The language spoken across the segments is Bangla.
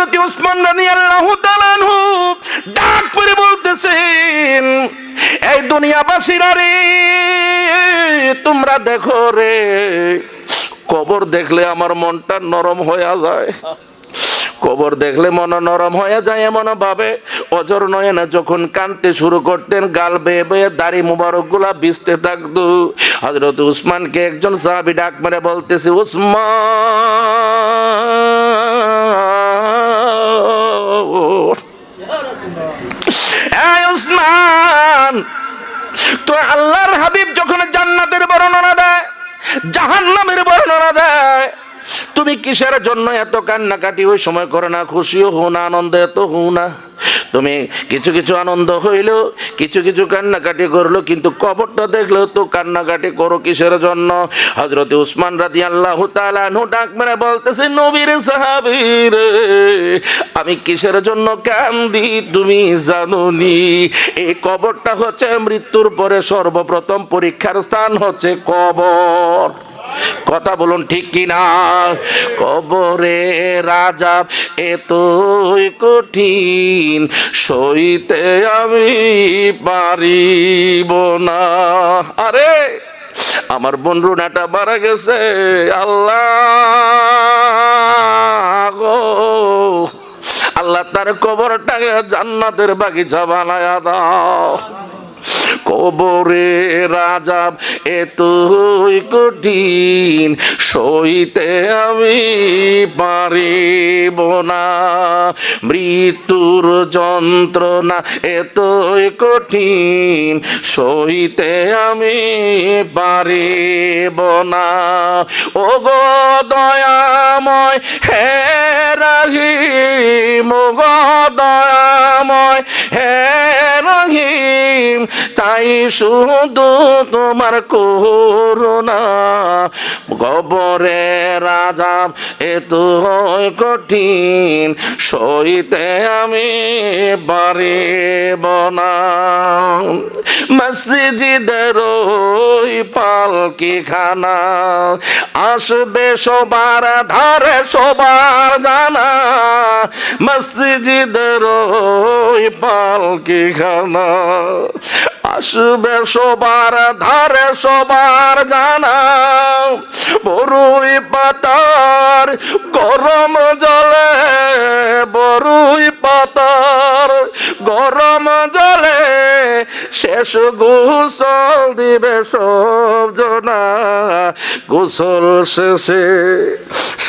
হজরত উসমান রানী আল্লাহ ডাক করে বলতেছেন, এই দুনিয়াবাসীরা রে, তোমরা দেখো রে, কবর দেখলে আমার মনটা নরম হয়ে যায়। কবর দেখলে মন নরম হয়ে যায় এমন ভাবে অজর নয়নে যখন কানতে শুরু করতেন, গাল বেয়ে বেয়ে দাড়ি মুবারকগুলা বিছতে থাকতো। হজরত উসমানকে একজন সাহাবি ডাক মেরে বলতেছে, উসমান! তো আল্লাহর হাবিব যখন জান্নাতের বর্ণনা দেয়, জাহান্নামের বর্ণনা দেয় তুমি কিসের জন্য এত কান্নাকাটি? ওই সময় করে না, খুশিও হো না, আনন্দ এত হো না। তুমি কিছু কিছু আনন্দ হইল, কিছু কিছু কান্নাকাটি করল, কিন্তু কবরটা দেখলেও তো কান্নাকাটি করো কিসের জন্য? হজরত উসমান রাজি আল্লাহ ডাক মেরে বলতেছে, নবীর সাহাবীর আমি কিসের জন্য কান্দি? তুমি জানুনি, এই কবরটা হচ্ছে মৃত্যুর পরে সর্বপ্রথম পরীক্ষার স্থান হচ্ছে কবর। কথা বলুন ঠিক কিনা? কবরে রাজা, এতই কঠিন, সইতে আমি পারিব না। আরে, আমার বোন রুনাটা মারা গেছে, আল্লাহ আল্লাহ তার কবরটাকে জান্নাতের বাগিচা বানায়া দাও। কবরে রাজাব এতই কঠিন, সইতে আমি পারিব না। মৃত্যুর যন্ত্রণা এতই কঠিন, সইতে আমি পারিব না। ও গো দয়াময়, হে রাহিম ও গো দয়াময়, হে রহিম তাই শুধু তোমার করুণা। গবরে রাজা এত কঠিন। সইতে আমি পারিব না। মসজিদের ওই পালকি খানা আসবে সবার ধারে, সবার জানা। মসজিদের ওই পালকি খানা আসবে সবার ধারে সবার জানা। বরুই পাতার গরম জলে বরুই পাতার গরম জলে শেষ গোসল দিবে সব জনা। গোসল শেষে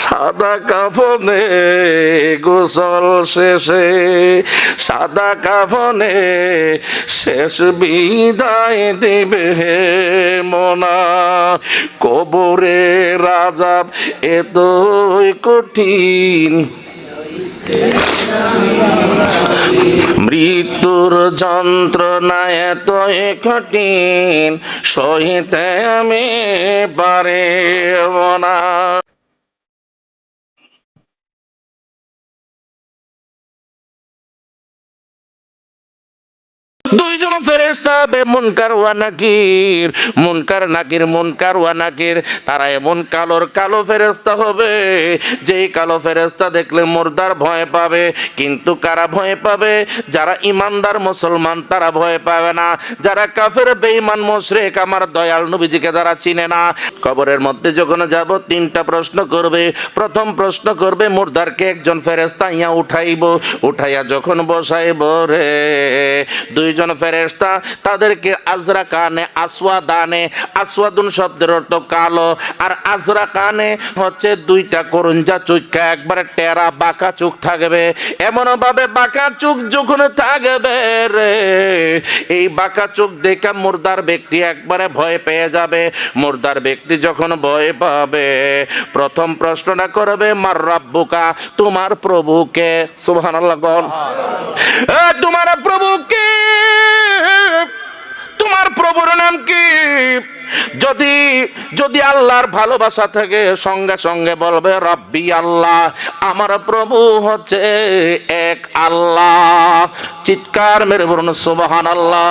সাদা কাফনে গোসল শেষে সাদা কাফনে শেষ বিদায় দেবে মনা। কবরে রাজা এতই কঠিন মৃত্যুর যন্ত্রণা এতই কঠিন সহিতে আমি পারে না। দুইজন ফেরেশতা হবে মুনকার ওয়া নাকির। মুনকার নাকির, মুনকার, ওয়া নাকির। তারা এমন কালোর কালো ফেরেশতা হবে, যেই কালো ফেরেশতা দেখলে মুর্দার ভয় পাবে। কিন্তু কারা ভয় পাবে? যারা ইমানদার মুসলমান, তারা ভয় পাবে না। যারা কাফের, বেঈমান, মুশরিক, আমার দয়াল নবীজিকে যারা চিনে না। কবরের মধ্যে যখন যাব, তিনটা প্রশ্ন করবে। প্রথম প্রশ্ন করবে, মুর্দারকে একজন ফেরেশতা ইয়া উঠাইব। উঠাইয়া যখন বসাইব রে, দুইজন ফেরেশতা তাদেরকে আজরা কানে আসওয়া দানে আসওয়াদুন শব্দের অর্থ কালো। আর আজরা কানে হচ্ছে দুইটা করুঞ্জা চুক্কা একবারে টেরা বাঁকা চোখ থাকবে। এমন ভাবে বাঁকা চোখ যখন থাকবে রে। এই বাঁকা চোখ দেখে মুর্দার ব্যক্তি একবারে ভয় পেয়ে যাবে। মুর্দার ব্যক্তি যখন ভয় পাবে প্রথম প্রশ্নটা করবে মার রাব্বুকা তোমার প্রভুকে? সুবহানাল্লাহ তোমার প্রভুকে? তোমার প্রভুর নাম কি? যদি যদি আল্লাহর ভালোবাসা থেকে, সঙ্গে সঙ্গে বলবে, রব্বি আল্লাহ, আমার প্রভু হচ্ছে এক আল্লাহ। চিৎকার মেরে বলুন সুবহান আল্লাহ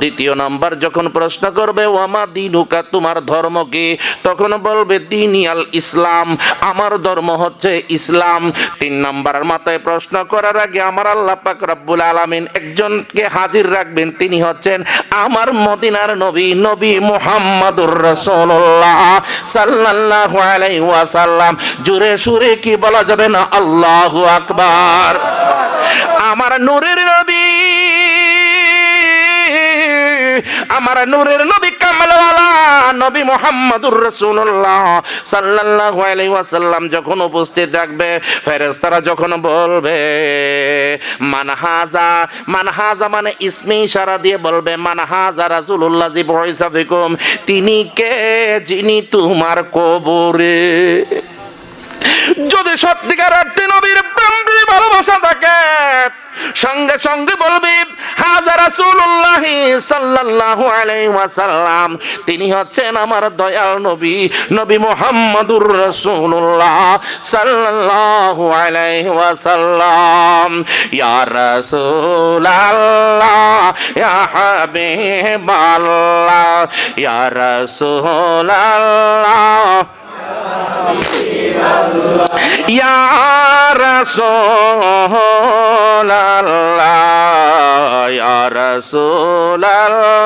দ্বিতীয় নাম্বার, যখন প্রশ্ন করবে, ওয়ামা দিনুকা, তোমার ধর্ম কি? তখন বলবে দিনিয়াল ইসলাম, আমার ধর্ম হচ্ছে ইসলাম। তিন নাম্বারের মাথায় প্রশ্ন করার আগে আমার আল্লাহ পাক রব্বুল আলামিন একজনকে হাজির রাখবেন। তিনি হচ্ছেন আমার মদিনার নবী নবী মুহাম্মাদুর রাসূলুল্লাহ সাল্লাল্লাহু আলাইহি ওয়াসাল্লাম। জুরে সুরে কি বলা যাবে না? আল্লাহু আকবার। আমার নূরের নবী আমার নূরের নবী কামালওয়ালা, নবী মোহাম্মদুর রাসূলুল্লাহ সাল্লাল্লাহু আলাইহি ওয়াসাল্লাম যখন উপস্থিত থাকবে, ফেরেশতারা যখন বলবে মানহাজা মানহাজা মানে ইসমি ইশারা দিয়ে বলবে মানহাজা রাসূলুল্লাহ জি বয়সা ফিকুম তিনি কে যিনি তোমার কবরে? যদি সত্যিকার অর্থে নবীর প্রেম ভালোবাসা থাকে সঙ্গে সঙ্গে বলবি রাসূলুল্লাহ সাল্লাল্লাহু তিনি হচ্ছেন আমার দয়াল নবী নবী মুহাম্মদুর রাসূলুল্লাহ সাল্লাল্লাহু আলাইহি ওয়াসাল্লাম। ইয়া রাসূলাল্লাহ, ইয়া হাবিবাল্লাহ ইয়া রাসূলাল্লাহ ইয়া রাসূলাল্লাহ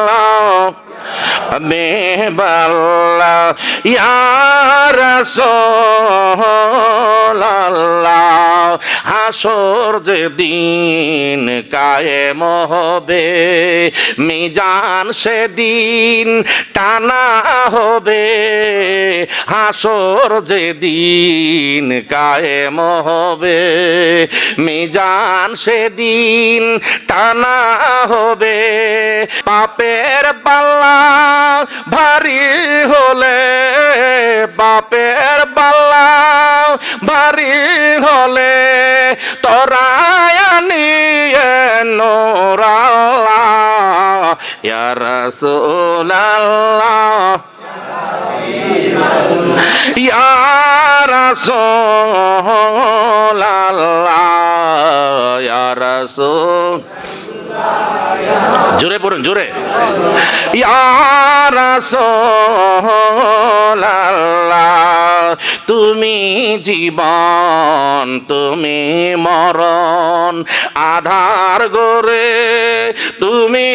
হাবিবাল্লাহ ইয়া রাসূলাল্লাহ, হাসর যে দিন কায়েম হবে, মিজান সেদিন টানা হবে, হাসর যে দিন কায়েম হবে, মিজান সেদিন টানা হবে। পাপের পাল্লা ভারী হলে, বাপের পাল্লা ভারী হলে তোরায়ানিয়ে নোরাল্লাহ ইয়া ইয়া রাসূলাল্লাহ ইয়া রাসূল জোরে পড়ুন জোরে। তুমি জীবন, তুমি মরণ, আধার গরে তুমি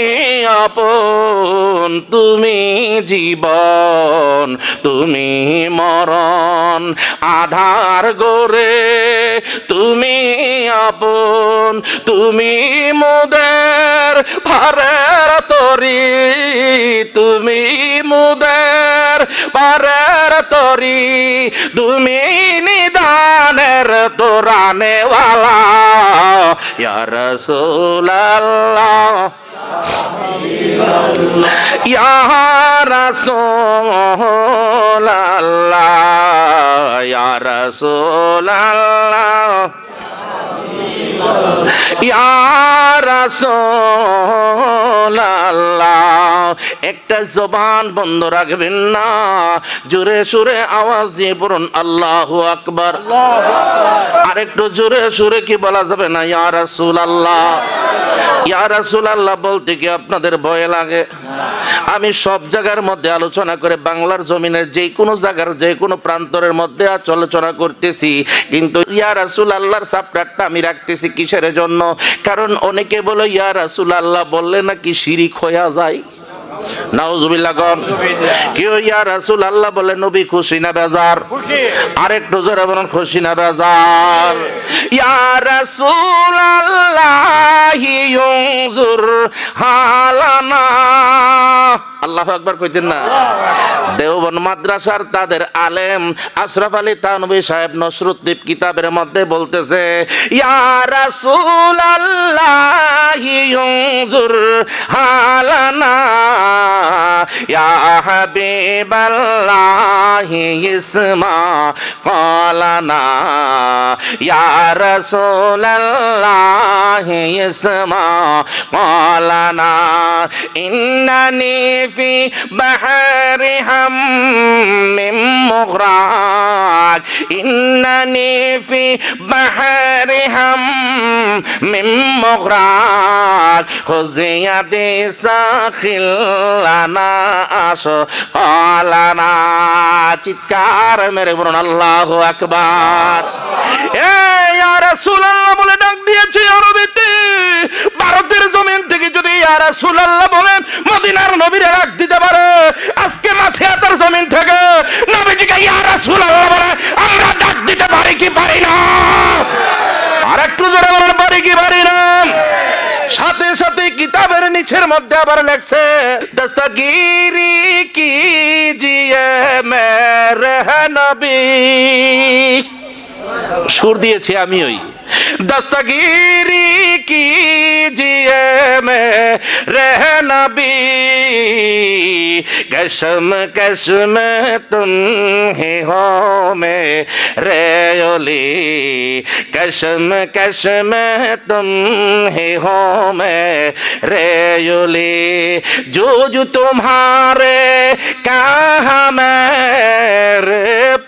আপন, তুমি জীবন, তুমি মরণ, আধার গরে তুমি আপন, তুমি মুদের ভারের তরি, তুমি মুদের ভারের তরি, তুমি নিদানের তোরানেওয়ালা ইয়া রাসূলাল্লাহ ইয়া রাসূলাল্লাহ ইয়া রাসূলাল্লাহ ইয়া রাসূলাল্লাহ। একটা জবান বন্ধ রাখবেন না। জোরে সুরে আওয়াজ দিয়ে পড়ুন আল্লাহু আকবার। আরেকটু জোরে সুরে কি বলা যাবে না, ইয়া রাসূলাল্লাহ। ইয়া রাসূলাল্লাহ বলতে কি আপনাদের ভয় লাগে? আমি সব জায়গার মধ্যে আলোচনা করে বাংলার জমিনের যে কোনো জায়গার যে কোনো প্রান্তরের মধ্যে আলোচনা করতেছি। কিন্তু ইয়া রাসুল আল্লাহর সাপটারটা আমি রাখতেছি কিসের জন্য? কারণ অনেকে বলে, ইয়া রাসুল আল্লাহ বললে নাকি শিরিক হইয়া যায়। নাউজুবিল্লাহ গন। কেউ ইয়া রাসুল আল্লাহ বলে নবী খুশি না বেজার? আরেকটু জোরে বলুন খুশি না বেজার? ইয়া রাসুল আল্লাহ ইউজুর হালানা। আল্লাহ আকবার কইতেন না। দেওবন মাদ্রাসার তাদের আলেম আশরাফ আলী তানবী সাহেব নসরুদ্দীপ কিতাবের মধ্যে বলতেছে ইয়া রাসূল আল্লাহ ইউজুর হালানা। يا حبيب الله اسمع قالنا يا رسول الله اسمع قالنا إنني في بحر هم مغرق إنني في بحر هم مغرق خذ يدي ساخل لنا أشغالنا চিৎকার মেরে বলুন আল্লাহ আকবার এই রাসূলুল্লাহ বলে ডাক দিয়েছে ভারতের জমিন থেকে যদি ইয়া রাসূলুল্লাহ থেকে সাথে সাথে কিতাবের নিচের মধ্যে আবার লেখছে, দস্তগিরি কি জিয়ে মেরে নবী সুর দিয়েছি আমি ওই দস্তগিরি कीजिए मैं रहना भी कसम कसम तुम ही हो मैं रेली कसम कसम तुम ही हो मैं रेली जो जो तुम्हारे कहा मैं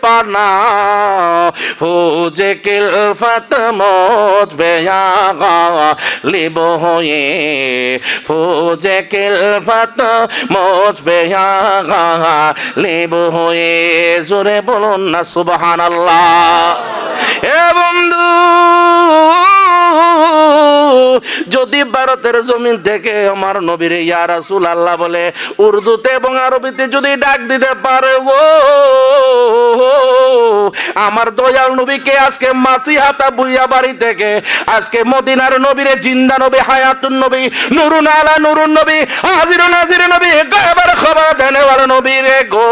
पना हो जे किल्फत मोज बेया لبوي فوجك الفتى موج بها لبوي زور بلون سبحان الله يا بندو যদি ভারতের জমিন থেকে আমার নবীর ইয়া রাসূল আল্লাহ বলে উর্দুতে এবং আরবিতে যদি ডাক দিতে পারে, ও, আমার দয়াল নবীকে আজকে মাসি হাতা বুইয়া বাড়ি থেকে আজকে মদিনার নবীরে জিন্দা নবী, হায়াতুন নবী, নুরুন আলা নুরুন নবী, হাজির নাজির নবী, গায়বার খবর দেনেওয়ালা নবী রে গো।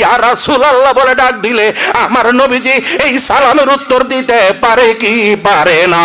ইয়া রাসূলুল্লাহ বলে ডাক দিলে আমার নবীজি এই সালামের উত্তর দিতে পারে কি পারে না?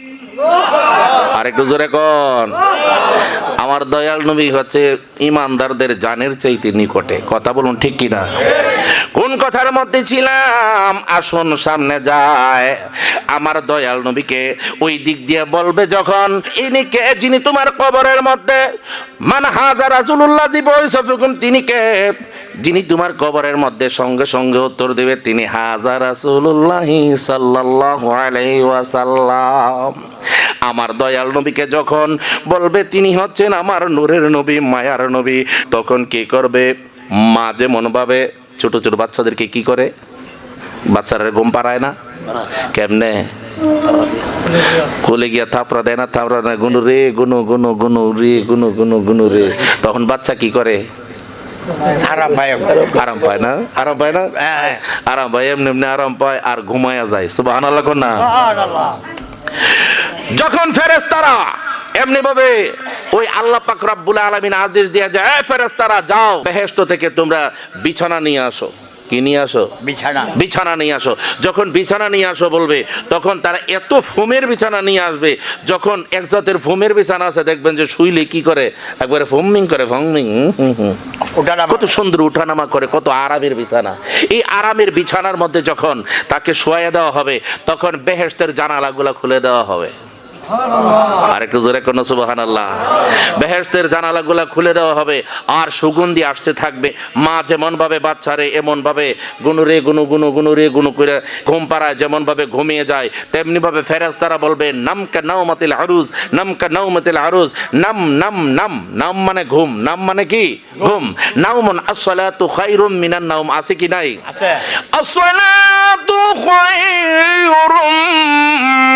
আর একটু জোরে কন। আমার দয়াল নবী হচ্ছে ইমানদারদের জানের চাইতে নিকটে। কথা বলুন ঠিক কিনা? কোন কথার মধ্যে ছিলাম? আসুন সামনে যায়। আমার দয়াল নবীকে ওই দিক দিয়ে বলবে যখন, ইনি কে? যিনি তোমার কবরের মধ্যে মান হাজার রাসূলুল্লাহ জি বয়সফুকুন তিনি কে? যিনি তোমার কবরের মধ্যে সঙ্গে সঙ্গে উত্তর দেবে, তিনি হাজার রাসূলুল্লাহ সাল্লাল্লাহু আলাইহি ওয়াসাল্লাম। আমার দয়াল নবীকে যখন বলবে, তিনি হচ্ছেন আমার নূরের নবী, মায়ার নবী, তখন কি করবে? মা যেমন ভাবে, ছোট ছোট বাচ্চাদেরকে কি করে? বাচ্চারা ঘুম পাড়ায় না? কেমনে? কোলে গিয়া থাপড়া দেয় না থাপড়া দেয় গুনু রে গুনু গুনু গুনু রে গুনু গুনু গুনু রে। তখন বাচ্চা কি করে? আরাম পায় না? আরাম পায় না? হ্যাঁ। আরাম পায় এমনি এমনি আরাম পায় আর ঘুমায়া যায়। সুবাহ না। যখন ফেরেস্তারা এমনি ভাবে ওই আল্লাহ পাক রব্বুল আলামিন আদেশ দিয়ে যায় "এ ফেরেশতারা যাও। বেহেশত থেকে তোমরা বিছানা নিয়ে আসো। কি নিয়ে আসো? বিছানা। বিছানা নিয়ে আসো। যখন বিছানা নিয়ে আসো বলবে তখন তারা এত ফোমের বিছানা নিয়ে আসবে যখন এক জাতের ফোমের বিছানা আছে দেখবেন যে শুইলে কি করে? একবারে ফোমিং করে ফোমিং কত সুন্দর উঠানামা করে কত আরামের বিছানা। এই আরামের বিছানার মধ্যে যখন তাকে শোয়া দেওয়া হবে তখন বেহেস্তের জানালাগুলো খুলে দেওয়া হবে। আর জোরে কোনো সুবাহান আল্লাহ বেহেস্তের জানালাগুলা খুলে দেওয়া হবে আর সুগন্ধি আসতে থাকবে। মা যেমনভাবে বাচ্চারে এমনভাবে গুনুরে গুনু গুনু গুনুরে গুনু করে ঘুম পাড়ায় যেমনভাবে ঘুমিয়ে যায় তেমনিভাবে ফেরাজ তারা বলবে নামকা নাওমাতিল আরুজ নামকা নাওমাতিল আরুজ নাম নাম নাম নাম মানে ঘুম নাম মানে কি? ঘুম। নাম নাওমন আসসালাতু খায়রুম মিনান নাম আছে কি নাই? আছে। তো খায়রুম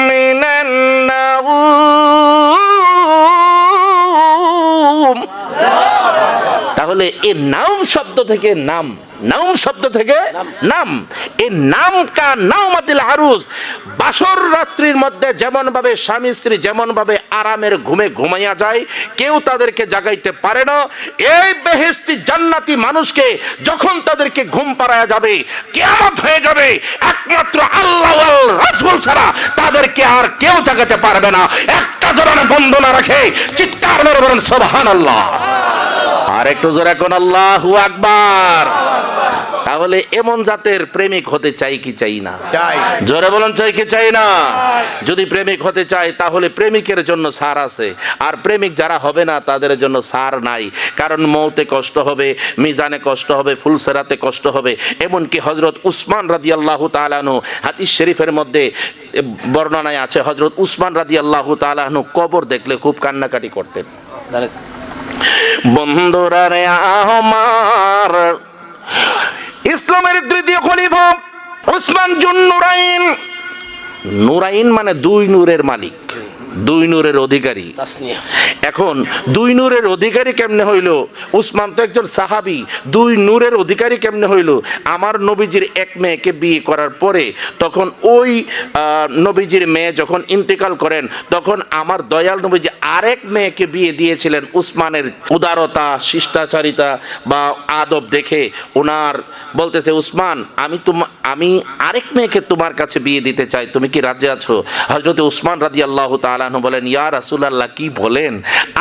মিনান নাওম। النوم তাহলে এই নাম শব্দ থেকে নাম নাম শব্দ থেকে নাম। এই নাম কা নাওমাতিল আরুজ। বাসর রাত্রির মধ্যে যেমন ভাবে স্বামী স্ত্রী যেমন ভাবে আরামের ঘুমে ঘুমাইয়া যায় কেউ তাদেরকে জাগাইতে পারে না। এই বেহেস্তি জান্নাতি মানুষকে যখন তাদেরকে ঘুম পাড়ায়া যাবে কেয়ামত হয়ে যাবে। একমাত্র আল্লাহ রাসূল ছাড়া তাদেরকে আর কেউ জাগাতে পারবে না। একটা জোরানে বন্ধ না রাখে চিৎকার মেরে বলেন সোবাহান আল্লাহ আর একটু জোরে এখন আল্লাহু আকবার। তাহলে এমন জাতের প্রেমিক হতে চাই কি চাই না? জোরে বলুন চাই কি চাই না? যদি প্রেমিক হতে চায় তাহলে প্রেমিকের জন্য সার আছে। আর প্রেমিক যারা হবে না তাদের জন্য সার নাই। কারণ মৌতে কষ্ট হবে মিজানে কষ্ট হবে ফুলসেরাতে কষ্ট হবে। এমনকি হজরত উসমান রাদি আল্লাহ তালানু হাদিস শরীফের মধ্যে বর্ণনায় আছে হজরত উসমান রাদি আল্লাহ তালানু কবর দেখলে খুব কান্নাকাটি করতেন। বন্ধুরা রে ইসলামের তৃতীয় খলিফা উসমান জুন নুরাইন। নুরাইন মানে দুই নূরের মালিক। দুই নূরের অধিকারী। এখন দুই নূরের অধিকারী কেমনে হইল? উসমান তো একজন সাহাবি দুই নূরের অধিকারী কেমনে হইল? আমার নবীজির এক মেয়েকে বিয়ে করার পরে তখন ওই নবীজির মেয়ে যখন ইন্তেকাল করেন তখন আমার দয়াল নবীজি আরেক মেয়েকে বিয়ে দিয়েছিলেন উসমানের উদারতা শিষ্টাচারিতা বা আদব দেখে। ওনার বলতেছে উসমান আমি তুম আমি আরেক মেয়েকে তোমার কাছে বিয়ে দিতে চাই তুমি কি রাজ্যে আছো? হজরত উসমান রাজি আল্লাহ তালাহ বলেন, ইয়া রাসুলাল্লাহ, কি বলেন?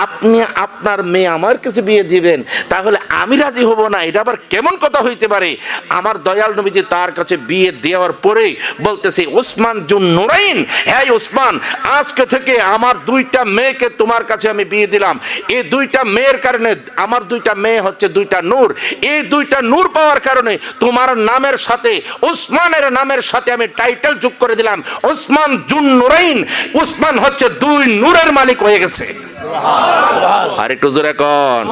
আপনি আপনার মেয়ে আমার কাছে বিয়ে দিবেন, তাহলে আমি রাজি হব না। এটা আবার কেমন কথা হইতে পারে? আমার দয়াল নবীজি তার কাছে বিয়ে দেওয়ার পরে বলতেছে, ওসমান জুন নুরাইন হ্যাঁ ওসমান, আজকে থেকে আমার দুইটা মেয়েকে তোমার কাছে আমি বিয়ে দিলাম। এই দুইটা মেয়ের কারণে, আমার দুইটা মেয়ে হচ্ছে দুইটা নূর। এই দুইটা নূর পাওয়ার কারণে তোমার নামের সাথে, ওসমানের নামের সাথে আমি টাইটেল যোগ করে দিলাম, ওসমান জুন নুরাইন। ওসমান হচ্ছে দুই নূরের মালিক হয়ে গেছে। আর একটু জোরে কন।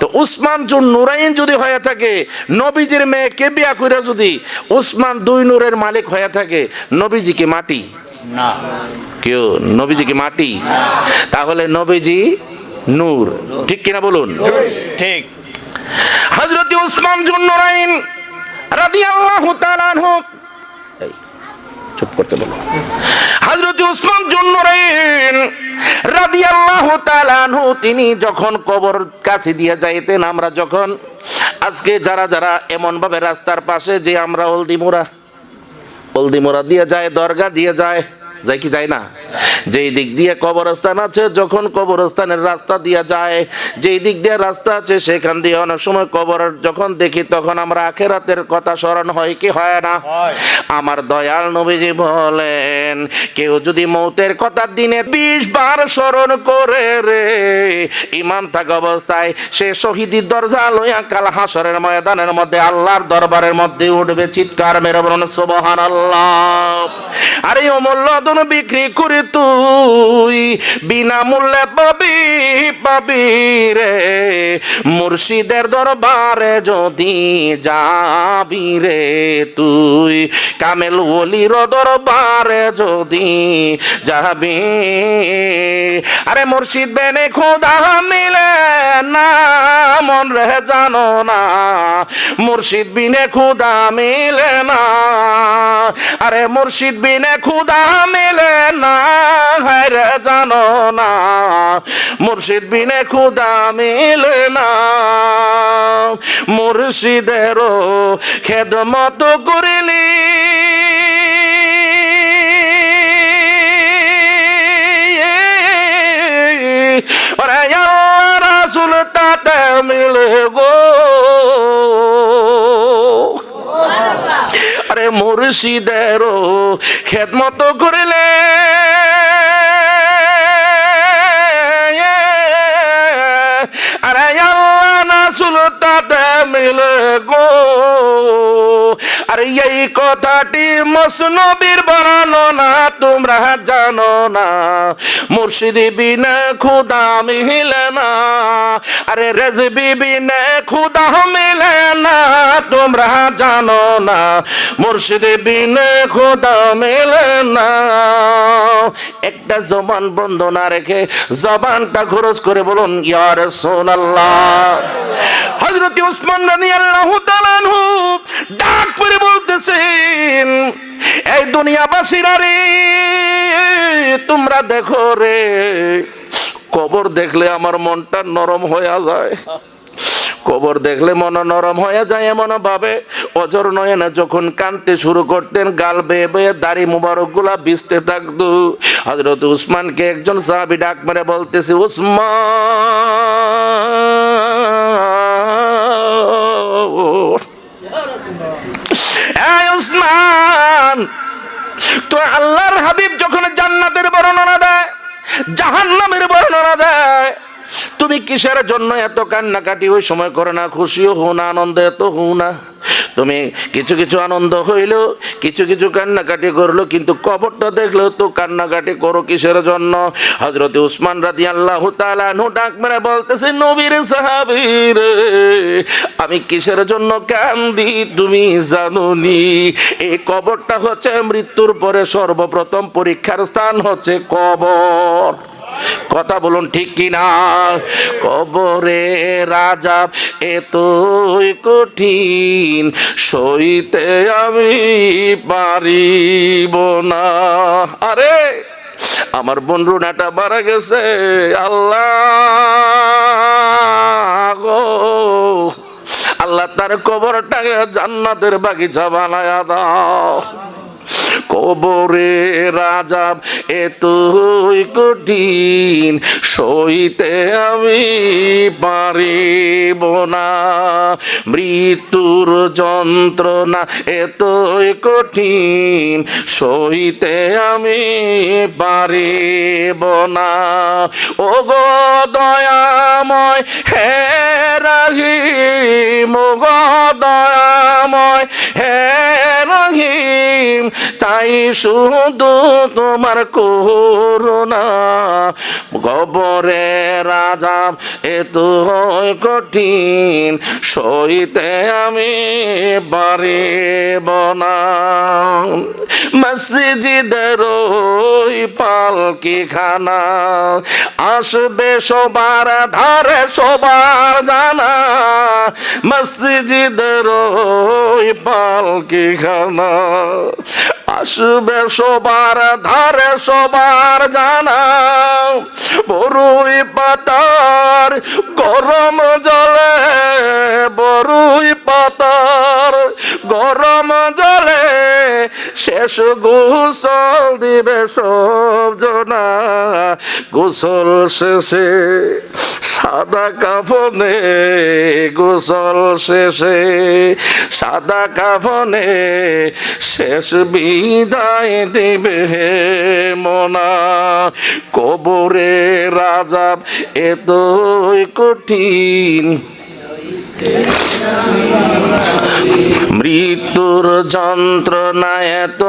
তো উসমান জুন নুরাইন যদি হয়ে থাকে নবীজির মেয়ে কে বিয়া করে যদি উসমান দুই নূরের মালিক হয়ে থাকে নবীজি কি মাটি? না। কেউ? নবীজি কি মাটি? তাহলে নবীজি নূর। ঠিক কিনা বলুন? ঠিক। হযরত উসমান জুন নুরাইন রাদিয়াল্লাহু তাআলা চুপ করতে বলো। জন্য রাদিয়াল্লাহু তাআলা তিনি যখন কবর কাছে দিয়ে যাইতেন, আমরা যখন আজকে যারা যারা এমন ভাবে রাস্তার পাশে যে আমরা হলদি মোড়া হলদি মোড়া দিয়ে যায়, দরগা দিয়ে যায় যাই কি যায় না? যেই দিক দিয়ে কবরস্থান আছে যখন কবরস্থানের রাস্তা দিয়ে যায় যেই দিক দিয়ে রাস্তা আছে সেখান দিয়ে অনেক সময় কবর যখন দেখি তখন আমরা আখেরাতের কথা স্মরণ হয় কি হয় না? আমার দয়াল নবীজি বলেন কেউ যদি মৌতের কথা দিনে বিশ বার স্মরণ করে রে ইমান থাক অবস্থায় সে শহীদির দরজা লইয়া কাল হাসরের ময়দানের মধ্যে আল্লাহর দরবারের মধ্যে উঠবে চিৎকার মেরে সোবহান আল্লাহ আরে অমূল্য ধন বিক্রি করে তুই বিনামূল্যে পাবি পাবি রে। মুর্শিদের দরবারে যদি যাবি রে তুই, কামেল ওলির দরবারে যদি যাবি। আরে মুর্শিদ বেনে খোদা মিলে না, মন রে জানো না। মুর্শিদ বিনে খুদা মিলে না, আরে মুর্শিদ বিনে খুদা মিলে না। হায় রে জানো না মুর্শিদ বিনে খুদা মিলে না। মুর্শিদেরও খেদমত করিলি। ওরে আল্লাহ রাসুল তাতে মিলে গো। আরে মুর্শিদেরও খেদমত করিলে। মিলে গো আরে এই কথাটি মসনবীর বানানো না, তোমরা জানো না। মুর্শিদি বিনে খুদা মিলে না, আরে রেজবি বিনে খুদা মিলে না, তোমরা জানো না। মুর্শিদি বিনে খুদা মিলে না। একটা জবান বন্ধ না রেখে জবানটা খরচ করে বলুন ইয়ার সোনাল্লাহ হজরত উসমান তাআলা আনহু ডাক করে বলতেছেন, এই দুনিয়াবাসীরা রে, তোমরা দেখো রে, কবর দেখলে আমার মনটা নরম হয়ে যায়। কবর দেখলে মন নরম হয়ে যায় এমন ভাবে অজর নয়নে যখন কানতে শুরু করতেন, গাল বেয়ে বেয়ে দাড়ি মুবারকগুলা ভিজতে থাকতো। হজরত উসমানকে একজন সাহাবি ডাক মেরে বলতেছে, উসমান তো আল্লাহর হাবিব যখন জান্নাতের বর্ণনা দেয়, জাহান্নামের বর্ণনা দেয়, তুমি কিসের জন্য এত কান্নাকাটি? ওই সময় করে না খুশিও হো না, আনন্দে এত হো না। তুমি কিছু কিছু আনন্দ হইল, কিছু কিছু কান্নাকাটি করল, কিন্তু কবরটা দেখলেও তো কান্নাকাটি করো কিসের জন্য? হজরত উসমান রাদি আল্লাহ ডাক মেরে বলতেছে, নবীর সাহাবীর আমি কিসের জন্য কান্দি, তুমি জানুনি? এই কবরটা হচ্ছে মৃত্যুর পরে সর্বপ্রথম পরীক্ষার স্থান হচ্ছে কবর। কথা বলুন ঠিক কিনা? কবরে রাজা, এতই কঠিন, সইতে আমি পারিব না। আরে, আমার বোন রুনাটা মারা গেছে, আল্লাহ আল্লাহ তার কবরটাকে জান্নাতের বাগিচা বানায় দাও। কবরে রাজাব এতই কঠিন, সইতে আমি পারিব না। মৃত্যুর যন্ত্রণা এতই কঠিন, সইতে আমি পারিব না। ও গো দয়াময়, হে রাহিম ও গো দয়াময়, হে তাই শুধু তোমার করুণা। গবরে রাজা এত কঠিন। সইতে আমি পারিব না। মসজিদের ওই পালকি খানা আসবে সবার ধারে, সবার জানা। মসজিদের ওই পালকি খানা আসবে সবার ধারে সবার জানা। বরুই পাতার গরম জলে বরুই পাতার গরম জলে শেষ গোসল দিবে সব জনা। গোসল শেষে সাদা কাফনে, গোসল শেষে সাদা কাফনে শেষ বিদায় দিবে মনা। কবরে রাজা এতই কঠিন মৃত্যুর যন্ত্রণা এত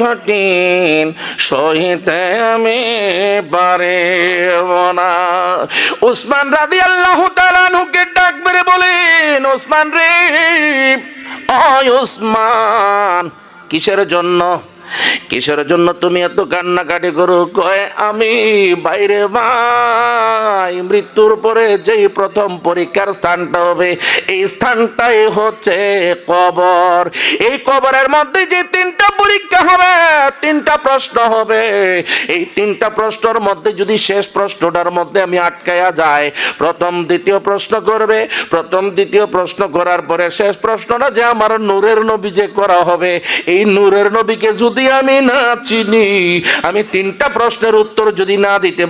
কঠিন, সহিতে আমি পারে না। উসমান রাদি আল্লাহ তালানুকে ডাক মেরে বলেন, উসমান রে, অয় উসমান, কিসের জন্য কিসের জন্য তুমি এত কান্নাকাটি করো? কয়, আমি বাইরে ভাই, মৃত্যুর পরে যেই প্রথম পরীক্ষার স্থানটা হবে, এই স্থানটাই হচ্ছে কবর। এই কবরের মধ্যে যে তিনটা পরীক্ষা হবে, তিনটা প্রশ্ন হবে। এই তিনটা প্রশ্নের মধ্যে যদি শেষ প্রশ্নটার মধ্যে আমি আটকায়া যায় প্রথম দ্বিতীয় প্রশ্ন করবে। প্রথম দ্বিতীয় প্রশ্ন করার পরে শেষ প্রশ্নটা যে আমার নূরের নবী যে করা হবে, এই নূরের নবীকে যদি আমি না চিনি আমি তিনটা প্রশ্নের উত্তর যদি না দিতে